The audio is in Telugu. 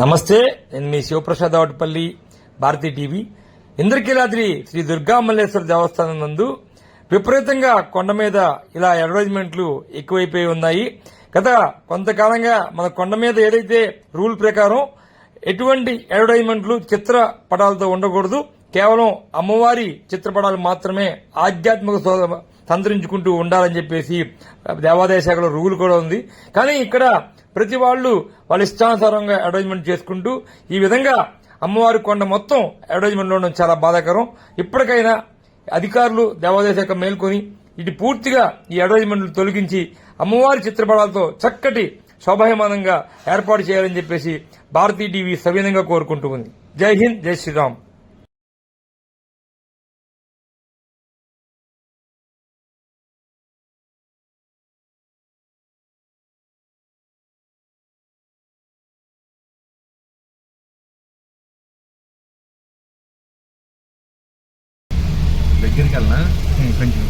నమస్తే నేను మీ శివప్రసాద్ అవటపల్లి భారతీ టీవీ. ఇంద్రకీలాద్రి శ్రీ దుర్గా మల్లేశ్వర దేవస్థానం నందు విపరీతంగా కొండ మీద ఇలా అడ్వర్టైజ్మెంట్లు ఎక్కువైపోయి ఉన్నాయి. గత కొంతకాలంగా మన కొండ మీద ఏదైతే రూల్ ప్రకారం ఎటువంటి అడ్వర్టైజ్మెంట్లు చిత్ర పటాలతో ఉండకూడదు. కేవలం అమ్మవారి చిత్రపటాలు మాత్రమే ఆధ్యాత్మిక సో- సంతరించుకుంటూ ఉండాలని చెప్పేసి దేవాదాయ శాఖలో రూల్ కూడా ఉంది. కానీ ఇక్కడ ప్రతి వాళ్ళు వాళ్ళ ఇష్టానుసారంగా అడ్వర్టైజ్మెంట్ చేసుకుంటూ ఈ విధంగా అమ్మవారి కొండ మొత్తం అడ్వర్టైజ్మెంట్ ఉండడం చాలా బాధాకరం. ఇప్పటికైనా అధికారులు దేవాదాయ శాఖ మేల్కొని ఇటు పూర్తిగా ఈ అడ్వర్టైజ్మెంట్లు తొలగించి అమ్మవారి చిత్రపటాలతో చక్కటి శోభాయమానంగా ఏర్పాటు చేయాలని చెప్పేసి భారతీ టీవీ సవినంగా కోరుకుంటూ ఉంది. జై హింద్ జై శ్రీరామ్. దగ్గరికి వెళ్ళనా? కొంచెం